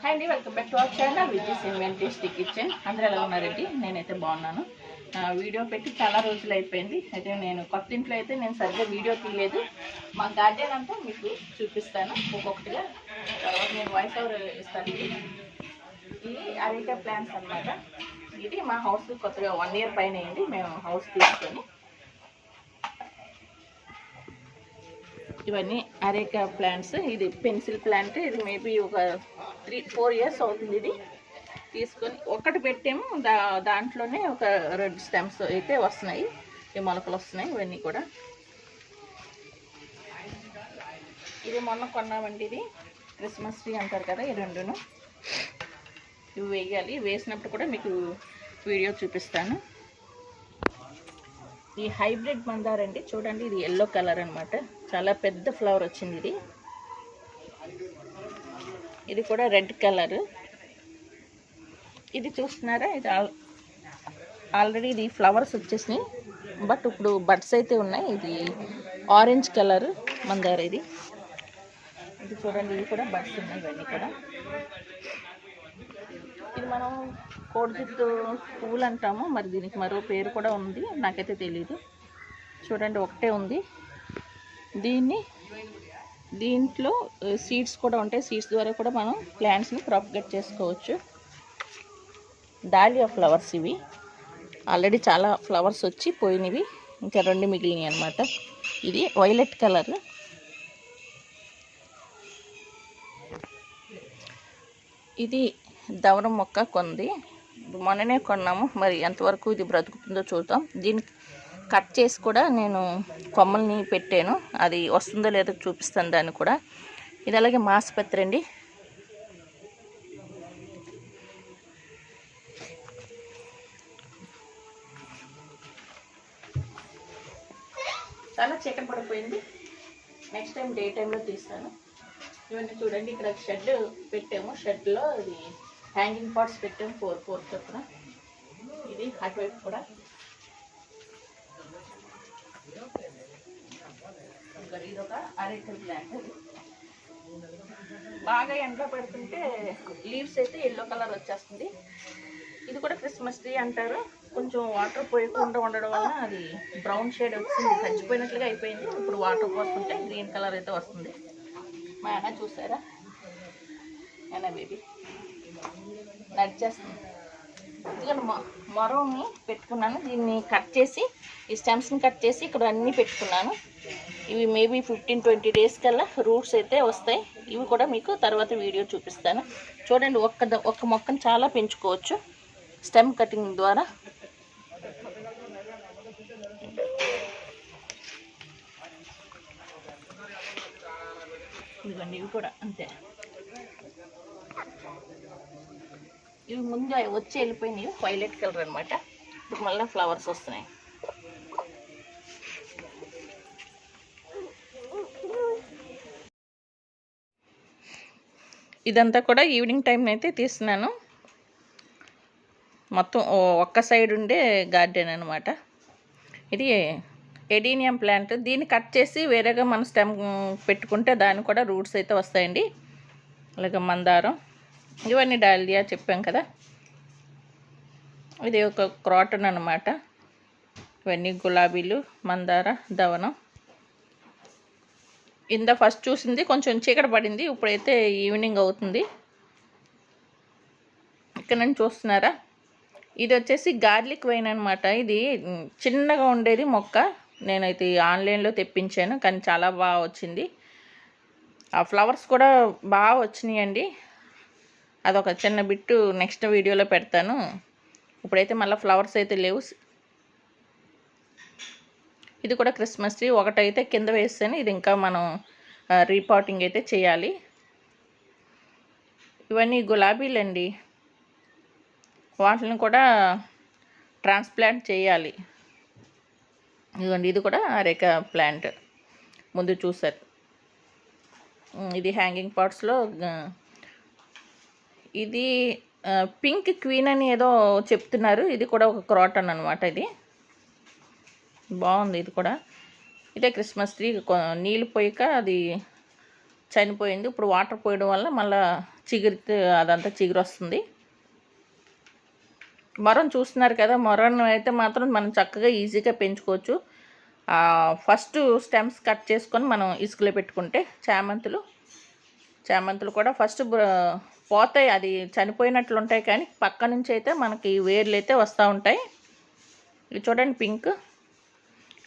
Hi అండి welcome back to our channel Vijay cement tasty kitchen అందరూ ఎలా ఉన్నారండి నేనైతే బాగున్నాను. వీడియో పెట్టి చాలా రోజులు అయిపోయింది. అయితే నేను కొత్త ఇంట్లో అయితే నేను సరిగ్గా వీడియో తీయలేదు. మా గార్డెన్ అంతా మీకు చూపిస్తాను. ఒక్కొక్కటిగా. తర్వాత నేను వాయిస్ ఓవర్ ఇస్తాను. ఇది ఇది అరేకా ప్లాంట్స్ అన్నమాట. ఇది మా హౌస్ కొత్తగా వన్ ఇయర్ పైన అయింది. మేము హౌస్ తీసుకొని ఇవన్నీ అరేకా ప్లాంట్స్. ఇది పెన్సిల్ ప్లాంట్. ఇది మేబీ ఒక త్రీ ఫోర్ ఇయర్స్ అవుతుంది ఇది. తీసుకొని ఒకటి పెట్టాము. దా దాంట్లోనే ఒక రెడ్ స్టెమ్స్ అయితే వస్తున్నాయి. ఈ మొలకలు వస్తున్నాయి. ఇవన్నీ కూడా. ఇది మొన్న కొన్నామండి ఇది. క్రిస్మస్ ట్రీ అంటారు కదా ఈ రెండును. ఇవి వేయాలి. వేసినప్పుడు కూడా మీకు వీడియో చూపిస్తాను. ఈ హైబ్రిడ్ మందార అండి. చూడండి ఇది ఎల్లో కలర్ అన్నమాట. చాలా పెద్ద ఫ్లవర్ వచ్చింది ఇది. ఇది కూడా రెడ్ కలర్ ఇది చూస్తున్నారా? ఇది ఆల్రెడీ ఇది ఫ్లవర్స్ వచ్చేసినాయి. బట్ ఇప్పుడు బడ్స్ అయితే ఉన్నాయి. ఇది ఆరెంజ్ కలర్ మందార ఇది. ఇది చూడండి ఇది కూడా బడ్స్ ఉన్నాయి ఇవన్నీ కూడా. ఇది మనం కోడిజుట్టు పువ్వులు అంటాము. మరి దీనికి మరో పేరు కూడా ఉంది. నాకైతే తెలియదు చూడండి ఒకటే ఉంది. దీన్ని దీంట్లో సీడ్స్ కూడా ఉంటాయి. సీడ్స్ ద్వారా కూడా మనం ప్లాంట్స్ని ప్రాపగేట్ చేసుకోవచ్చు. డాలియా ఫ్లవర్స్ ఇవి. ఆల్రెడీ చాలా ఫ్లవర్స్ వచ్చి పోయినవి. ఇంకా రెండు మిగిలినాయి అనమాట ఇది వైలెట్ కలర్ ఇది దవరం మొక్క కొంది. మొన్ననే కొన్నాము. మరి ఎంతవరకు ఇది బ్రతుకుతుందో చూద్దాం. దీన్ని కట్ చేసి కూడా నేను కొమ్మల్ని పెట్టాను. అది వస్తుందో లేదో చూపిస్తాను దాన్ని కూడా. ఇది అలాగే మాస్పత్రి అండి. చాలా చీకటి పడిపోయింది. నెక్స్ట్ టైం డే టైంలో తీస్తాను. ఇవన్నీ చూడండి. ఇక్కడ షెడ్ పెట్టాము. షెడ్లో ఇది హ్యాంగింగ్ పాట్స్ పెట్టాం ఫోర్ ఫోర్ చొప్పున. ఇది అటువైపు కూడా. ఇంకా ఇది ఒక అరేకల్ ప్లాంట్. బాగా ఎండలో పెడుతుంటే లీవ్స్ అయితే ఎల్లో కలర్ వచ్చేస్తుంది. ఇది కూడా క్రిస్మస్ ట్రీ అంటారు. కొంచెం వాటర్ పోయకుండా ఉండడం వల్ల అది బ్రౌన్ షేడ్ వచ్చింది. చచ్చిపోయినట్లుగా అయిపోయింది. ఇప్పుడు వాటర్ పోస్తుంటే గ్రీన్ కలర్ అయితే వస్తుంది. మా అన్న చూసారా? అన్న బేబీ. యాడ్ చేస్తాను మొ పెట్టుకున్నాను. దీన్ని కట్ చేసి ఈ స్టెమ్స్ని కట్ చేసి ఇక్కడ అన్నీ పెట్టుకున్నాను. ఇవి మేబీ ఫిఫ్టీన్ ట్వంటీ డేస్ కల్లా రూట్స్ అయితే వస్తాయి. ఇవి కూడా మీకు తర్వాత వీడియో చూపిస్తాను. చూడండి ఒక్క ఒక్క మొక్కను చాలా పెంచుకోవచ్చు. స్టెమ్ కటింగ్ ద్వారా. ఇదిగోండి ఇవి కూడా అంతే. ఇవి ముందు వచ్చి వెళ్ళిపోయినాయి వైలెట్ కలర్ అనమాట ఇప్పుడు మళ్ళీ ఫ్లవర్స్ వస్తున్నాయి. ఇదంతా కూడా ఈవినింగ్ టైం అయితే తీస్తున్నాను. మొత్తం ఓ- ఒక్క సైడ్ ఉండే గార్డెన్ అనమాట ఇది ఎడీనియం ప్లాంట్. దీన్ని కట్ చేసి వేరేగా మన స్టెమ్ పెట్టుకుంటే దాని కూడా రూట్స్ అయితే వస్తాయండి. అలాగే మందారం. ఇవన్నీ డాలియా చెప్పాం కదా. ఇది ఒక క్రాటన్ అనమాట ఇవన్నీ గులాబీలు మందార దవనం. ఇంత ఫస్ట్ చూసింది కొంచెం చీకటి పడింది ఇప్పుడైతే ఈవినింగ్ అవుతుంది. ఇక్కడ నుంచి చూస్తున్నారా? ఇది వచ్చేసి గార్లిక్ వైన్ అనమాట ఇది చిన్నగా ఉండేది మొక్క. నేనైతే ఆన్లైన్లో తెప్పించాను కానీ చాలా బాగా వచ్చింది. ఆ ఫ్లవర్స్ కూడా బాగా వచ్చినాయండి. అదొక చిన్న బిట్టు నెక్స్ట్ వీడియోలో పెడతాను. ఇప్పుడైతే మళ్ళీ ఫ్లవర్స్ అయితే లేవు. ఇది కూడా క్రిస్మస్ ట్రీ. ఒకటైతే కింద వేస్తాను. ఇది ఇంకా మనం రీపాటింగ్ అయితే చేయాలి. ఇవన్నీ గులాబీలండి. వాటిని కూడా ట్రాన్స్ప్లాంట్ చేయాలి. ఇదిగోండి ఇది కూడా అరేక ప్లాంట్. ముందు చూసారు. ఇది హ్యాంగింగ్ పాట్స్లో ఇది పింక్ క్వీన్ అని ఏదో చెప్తున్నారు. ఇది కూడా ఒక క్రాటన్ అనమాట ఇది. బాగుంది ఇది కూడా. ఇదే క్రిస్మస్ ట్రీ నీళ్ళు పోయాక అది చనిపోయింది. ఇప్పుడు వాటర్ పోయడం వల్ల మళ్ళీ చిగురి అదంతా చిగురు వస్తుంది మొరం చూస్తున్నారు కదా మొరం అయితే మాత్రం మనం చక్కగా ఈజీగా పెంచుకోవచ్చు. ఫస్ట్ స్టెమ్స్ కట్ చేసుకొని మనం ఇసుకలో పెట్టుకుంటే చామంతులు చామంతులు కూడా ఫస్ట్ పోతాయి. అది చనిపోయినట్లు ఉంటాయి కానీ పక్క నుంచి అయితే మనకి వేర్లు అయితే వస్తూ ఉంటాయి. ఇది చూడండి పింక్.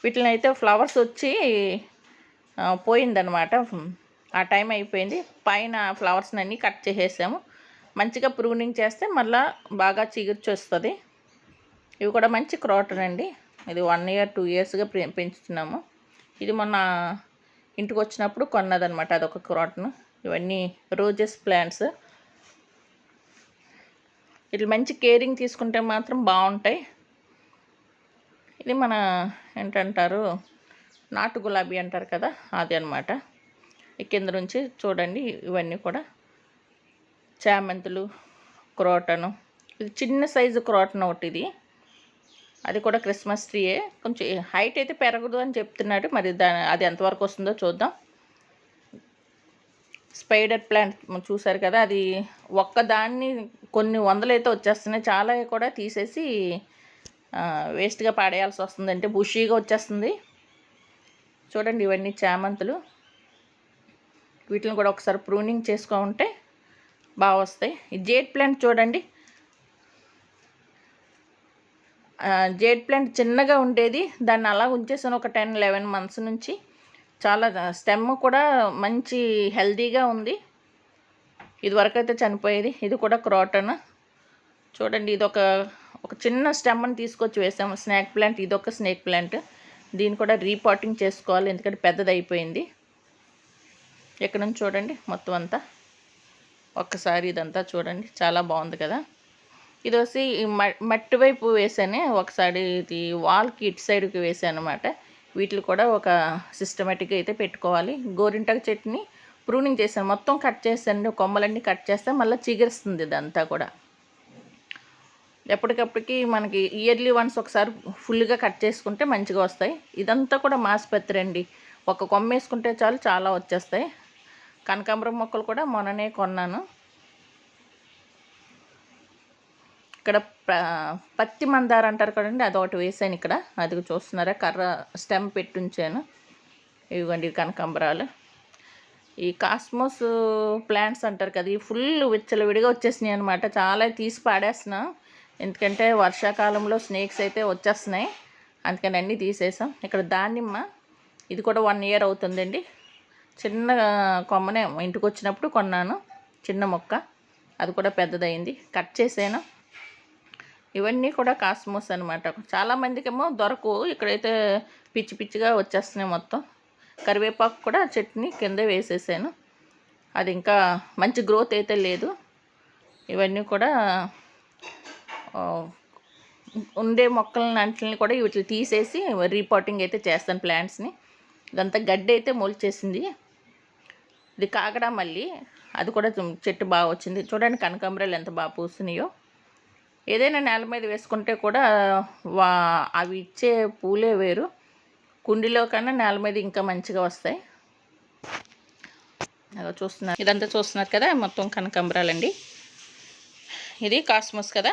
వీటిని అయితే ఫ్లవర్స్ వచ్చి పోయిందనమాట ఆ టైం అయిపోయింది. పైన ఫ్లవర్స్ని అన్నీ కట్ చేసేసాము. మంచిగా ప్రూనింగ్ చేస్తే మళ్ళా బాగా చిగుర్చొస్తుంది. ఇవి కూడా మంచి క్రాటన్ అండి. ఇది వన్ ఇయర్ టూ ఇయర్స్గా పెంచుతున్నాము. ఇది మొన్న ఇంటికి వచ్చినప్పుడు కొన్నదనమాట అదొక క్రాటన్. ఇవన్నీ రోజెస్ ప్లాంట్స్. ఇట్లా మంచి కేరింగ్ తీసుకుంటే మాత్రం బాగుంటాయి. ఇది మన ఏంటంటారు? నాటు గులాబీ అంటారు కదా అది అనమాట కింద నుంచి చూడండి ఇవన్నీ కూడా. చామంతులు క్రోటను. ఇది చిన్న సైజు క్రోటన్ ఒకటి ఇది. అది కూడా క్రిస్మస్ ట్రీయే. కొంచెం హైట్ అయితే పెరగదు అని చెప్తున్నాడు మరి దాని అది ఎంతవరకు వస్తుందో చూద్దాం. స్పైడర్ ప్లాంట్ చూసారు కదా అది ఒక్కదాన్ని కొన్ని వందలు అయితే వచ్చేస్తున్నాయి. చాలా కూడా తీసేసి వేస్ట్గా పాడేయాల్సి వస్తుంది. అంటే బుషీగా వచ్చేస్తుంది. చూడండి ఇవన్నీ చామంతులు. వీటిని కూడా ఒకసారి ప్రూనింగ్ చేసుకుంటే బాగా వస్తాయి. ఈ జేడ్ ప్లాంట్ చూడండి. జేడ్ ప్లాంట్ చిన్నగా ఉండేది. దాన్ని అలా ఉంచేసాను ఒక టెన్ లెవెన్ మంత్స్ నుంచి. చాలా స్టెమ్ కూడా మంచి హెల్దీగా ఉంది. ఇదివరకైతే చనిపోయేది. ఇది కూడా క్రాటన్. చూడండి ఇది ఒక ఒక చిన్న స్టెమ్ని తీసుకొచ్చి వేసాము. స్నాక్ ప్లాంట్ ఇది ఒక స్నేక్ ప్లాంట్. దీన్ని కూడా రీపాటింగ్ చేసుకోవాలి ఎందుకంటే పెద్దది అయిపోయింది ఇక్కడ నుంచి చూడండి మొత్తం అంతా. ఒక్కసారి ఇదంతా చూడండి చాలా బాగుంది కదా. ఇది వచ్చి మ- మట్టి వైపు వేసాను ఒకసారి ఇది వాల్కి ఇటు సైడ్కి వేసాను అనమాట వీటిని కూడా ఒక సిస్టమేటిక్గా అయితే పెట్టుకోవాలి. గోరింటాకు చెట్టుని ప్రూనింగ్ చేశాను మొత్తం కట్ చేశాను కొమ్మలన్నీ కట్ చేస్తే. మళ్ళీ చిగురుస్తుంది ఇదంతా కూడా. ఎప్పటికప్పటికి మనకి ఇయర్లీ వన్స్ ఒకసారి ఫుల్గా కట్ చేసుకుంటే మంచిగా వస్తాయి. ఇదంతా కూడా మాస్పత్రి అండి. ఒక కొమ్మ వేసుకుంటే చాలు చాలా వచ్చేస్తాయి. కనకాంబరం మొక్కలు కూడా మొన్ననే కొన్నాను. ఇక్కడ పత్తి మందార అంటారు కదండి అదొకటి వేసాను ఇక్కడ. అది చూస్తున్నారా కర్ర స్టెమ్ పెట్టుంచాను. ఇవ్వండి కనకాంబరాలు. ఈ కాస్మోస్ ప్లాంట్స్ అంటారు కదా ఈ ఫుల్ విచ్చలవిడిగా వచ్చేసినాయి అనమాట చాలా తీసి పాడేస్తున్నాం. ఎందుకంటే వర్షాకాలంలో స్నేక్స్ అయితే వచ్చేస్తున్నాయి. అందుకని అన్నీ తీసేసాం. ఇక్కడ దానిమ్మ ఇది కూడా వన్ ఇయర్ అవుతుందండి. చిన్న కొమ్మనే ఇంటికి వచ్చినప్పుడు కొన్నాను చిన్న మొక్క. అది కూడా పెద్దదైంది కట్ చేసాను. ఇవన్నీ కూడా కాస్మోస్ అనమాట చాలామందికేమో దొరకు. ఇక్కడైతే పిచ్చి పిచ్చిగా వచ్చేస్తున్నాయి మొత్తం. కరివేపాకు కూడా చట్నీ కింద వేసేసాను. అది ఇంకా మంచి గ్రోత్ అయితే లేదు. ఇవన్నీ కూడా ఉండే మొక్కలని అంటిని కూడా వీటిని తీసేసి రీపాటింగ్ అయితే చేస్తాను ప్లాంట్స్ని. ఇదంతా గడ్డి అయితే మొలిచేసింది. ఇది కాకడా మళ్ళీ. అది కూడా చెట్టు బాగా వచ్చింది. చూడండి కనకాంబరాలు ఎంత బాగా పూస్తున్నాయో. ఏదైనా నేల మీద వేసుకుంటే కూడా వా అవి ఇచ్చే పూలే వేరు. కుండీలో కన్నా నేల మీద ఇంకా మంచిగా వస్తాయి. అలా చూస్తున్నారు. ఇదంతా చూస్తున్నారు కదా మొత్తం కనకంబరాలండి. ఇది కాస్మస్ కదా.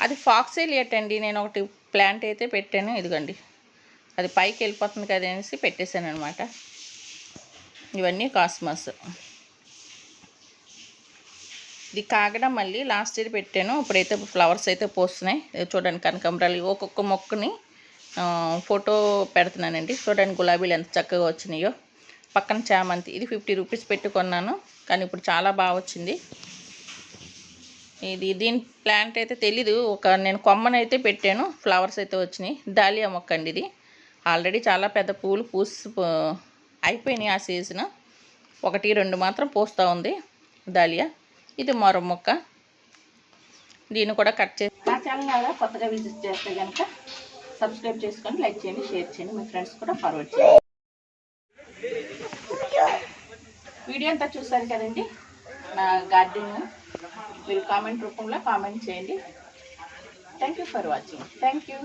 అది ఫాక్సేలియట్ అండి. నేను ఒకటి ప్లాంట్ అయితే పెట్టాను ఇదిగోండి. అది పైకి వెళ్ళిపోతుంది కదా అనేసి పెట్టేశాను అనమాట ఇవన్నీ కాస్మస్. ఇది కాగడ మళ్ళీ లాస్ట్ ఇయర్ పెట్టాను. ఇప్పుడైతే ఫ్లవర్స్ అయితే పోస్తున్నాయి. చూడండి కనకంబరాలు. ఒక్కొక్క మొక్కని ఫోటో పెడుతున్నానండి. చూడండి గులాబీలు ఎంత చక్కగా వచ్చినాయో. పక్కన చామంతి. ఇది ఫిఫ్టీ రూపీస్ పెట్టుకున్నాను కానీ ఇప్పుడు చాలా బాగా వచ్చింది. ఇది దీని ప్లాంట్ అయితే తెలీదు. ఒక నేను కొమ్మనైతే పెట్టాను. ఫ్లవర్స్ అయితే వచ్చినాయి. దాలియా మొక్క అండి ఇది. ఆల్రెడీ చాలా పెద్ద పూలు పూసి అయిపోయినాయి ఆ సీజన్. ఒకటి రెండు మాత్రం పూస్తూ ఉంది దాలియా ఇది మరో ముక్క. దీన్ని కూడా కట్ చేసి నా ఛానల్ కొత్తగా విజిట్ చేస్తే కనుక సబ్స్క్రైబ్ చేసుకొని లైక్ చేయండి షేర్ చేయండి మీ ఫ్రెండ్స్ కూడా ఫార్వర్డ్ చేయండి. వీడియో అంతా చూసారు కదండి? నా గార్డెన్ మీరు కామెంట్ రూపంలో కామెంట్ చేయండి. Thank you for watching thank you